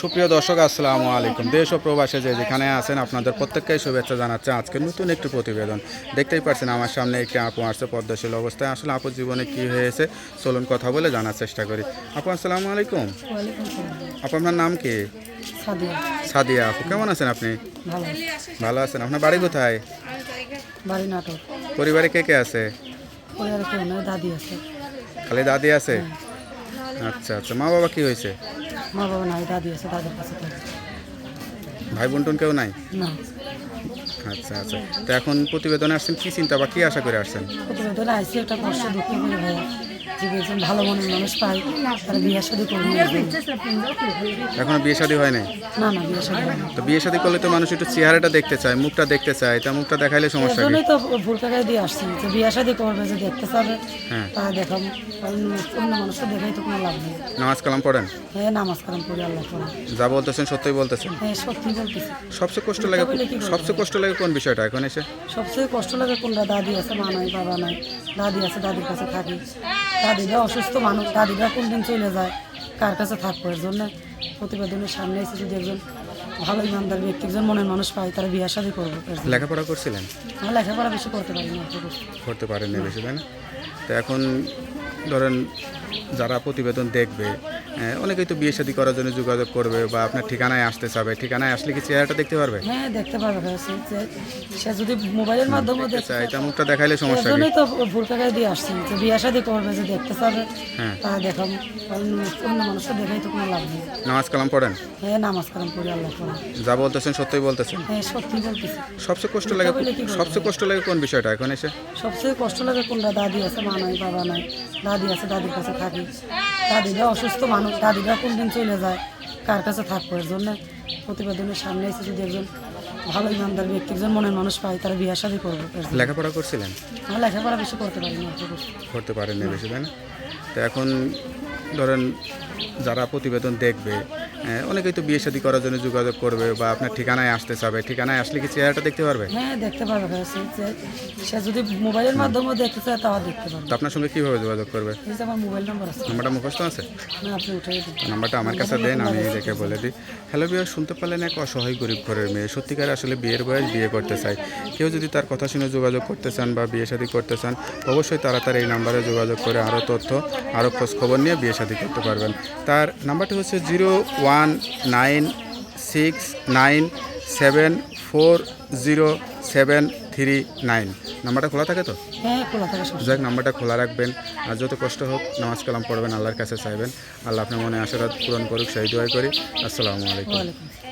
সুপ্রিয় দর্শক আসসালামু আলাইকুম। দেশ ও প্রবাসে যে যেখানে আছেন আপনাদের প্রত্যেককেই শুভেচ্ছা জানাচ্ছে। আজকে নতুন একটি প্রতিবেদন। দেখতেই পাচ্ছেন আমার সামনে একটি আপু আসছে পদ্মশীল অবস্থায়। আসলে আপুর জীবনে কি হয়েছে চলুন কথা বলে জানার চেষ্টা করি। আপু আসসালামু আলাইকুম। আপু আপনার নাম কি? সাদিয়া। আপু কেমন আছেন আপনি? ভালো। আছেন। আপনার বাড়ি কোথায়? পরিবারে কে কে আছে? খালি দাদি আছে? আচ্ছা আচ্ছা। মা বাবা কি হয়েছে? মা বাবা নাই দাদি আছে দাদির কাছে থাকে ভাই বোন টোন কেউ নাই? না। আচ্ছা আচ্ছা। তো এখন প্রতিবেদনে আসছেন কি চিন্তা বা কি আশা করে আসছেন? প্রতিবেদনে আসছি একটা কষ্ট দুঃখ করে ভাইয়া। একজন ভালো মনের মানুষ পাই তারা বিয়ে শাদি করবে এখনও বিয়ে শাদী হয় নাই? না না বিয়ে শাদি হয় না তো বিয়ে শাদী করলে তো মানুষ একটু চেহারাটা দেখতে চায় মুখটা দেখতে চায় তা মুখটা দেখাইলে সমস্যা কি? তো ভুল টাকায় দিয়ে আসছি যে বিয়ে শাদি করবে যে দেখতে চাবে হ্যাঁ। তারা কারণ অন্য মানুষের দেখাই তো কোনো লাভ নেই। নামাজ কালাম পড়েন? হ্যাঁ নামাজ কালাম পড়ি আল্লাহ পড়া। যা বলতেছেন সত্যই বলতেছেন। হ্যাঁ সত্যি বলতেছি। সবচেয়ে কষ্ট লাগে সবচেয়ে কষ্ট লাগে কোন বিষয়টা এখন এসে? সবচেয়ে কষ্ট লাগে কোনটা? দাদি আছে মা নাই বাবা নাই। দাদি আছে দাদির কাছে থাকি। দাদিরা অসুস্থ মানুষ দাদিরা কোন দিন চলে যায়? কার কাছে থাকব? এর জন্য প্রতিবেদনের সামনে এসে যদি একজন ভালো ইমানদার ব্যক্তি একজন মনের মানুষ পায় তারা বিয়ে শাদী করব। লেখাপড়া করছিলেন? হ্যাঁ লেখাপড়া বেশি করতে পারি না করতে পারেন না বেশি তাই না? তো এখন ধরেন যারা প্রতিবেদন দেখবে অনেকেই তো বিয়ে শাদী করার জন্য যোগাযোগ করবে বা আপনার ঠিকানায় আসতে চাবে। ঠিকানায় আসলে কি চেহারাটা দেখতে পারবে? হ্যাঁ দেখতে পারবে। সে সে যদি মোবাইলের মাধ্যমে দেখতে চাই তা মুখটা দেখাইলে সমস্যা কি? তো ভুল টাকায় দিয়ে আসছি। যে বিয়ে শাদি করবে যে দেখতে চাবে হ্যাঁ। তারা দেখাবো কারণ অন্য মানুষের দেখাই তো কোনো লাভ নেই। নামাজ কালাম পড়েন? হ্যাঁ নামাজ কালাম পড়ি আল্লাহ পড়া যা বলতেছেন সত্যই বলতেছেন। হ্যাঁ সত্যি বলতেছি। সবচেয়ে কষ্ট লাগে বলে কি করব? সবচেয়ে কষ্ট লাগে কোন বিষয়টা এখন এসে? সবচেয়ে কষ্ট লাগে কোনটা? দাদি আছে মা নাই বাবা নাই। দাদি আছে দাদির কাছে থাকি। দাদিরা অসুস্থ মানুষ দাদিরা কোন দিন চলে যায় কার কাছে থাকব? এর জন্য প্রতিবেদনের সামনে এসে যদি একজন ভালো ইমানদার ব্যক্তি একজন মনের মানুষ পাই তারা বিয়ে শাদি করব লেখাপড়া করছিলেন? হ্যাঁ লেখাপড়া বেশি করতে পারি না করতে পারেন না বেশি তাই না? তো এখন ধরেন যারা প্রতিবেদন দেখবে অনেকেই তো বিয়ে শাদী করার জন্য যোগাযোগ করবে বা আপনার ঠিকানায় আসতে চাবে। ঠিকানায় আসলে কি চেহারাটা দেখতে পারবে? হ্যাঁ দেখতে পারবে সে যদি মোবাইলের মাধ্যমে দেখতে চায় তাও দেখতে পারবে। তো আপনার সঙ্গে কীভাবে যোগাযোগ করবে? এই যে আমার মোবাইল নাম্বার আছে। নাম্বারটা মুখস্থ আছে? না আপনি উঠে দিন। নাম্বারটা আমার কাছে দেন আমি দেখে বলে দিই। হ্যালো বিয়ে শুনতে পারলেন এক অসহায় গরিব ঘরের মেয়ে। সত্যিকার আসলে বিয়ের বয়স বিয়ে করতে চায়। কেউ যদি তার কথা শুনে যোগাযোগ করতে চান বা বিয়ে শাদী করতে চান অবশ্যই তারা তার এই নাম্বারে যোগাযোগ করে আরও তথ্য আরও খোঁজ খবর নিয়ে বিয়ে শাদী করতে পারবেন। তার নাম্বারটি হচ্ছে zero one nine six nine seven four zero seven three nine নাম্বারটা খোলা থাকে তো? যাই হোক যাক নাম্বারটা খোলা রাখবেন। আর যত কষ্ট হোক নামাজ কালাম পড়বেন আল্লাহর কাছে চাইবেন। আল্লাহ আপনার মনে আশীর্বাদ পূরণ করুক সেই দোয়াই করি। আসসালামু আলাইকুম। ওয়ালাইকুম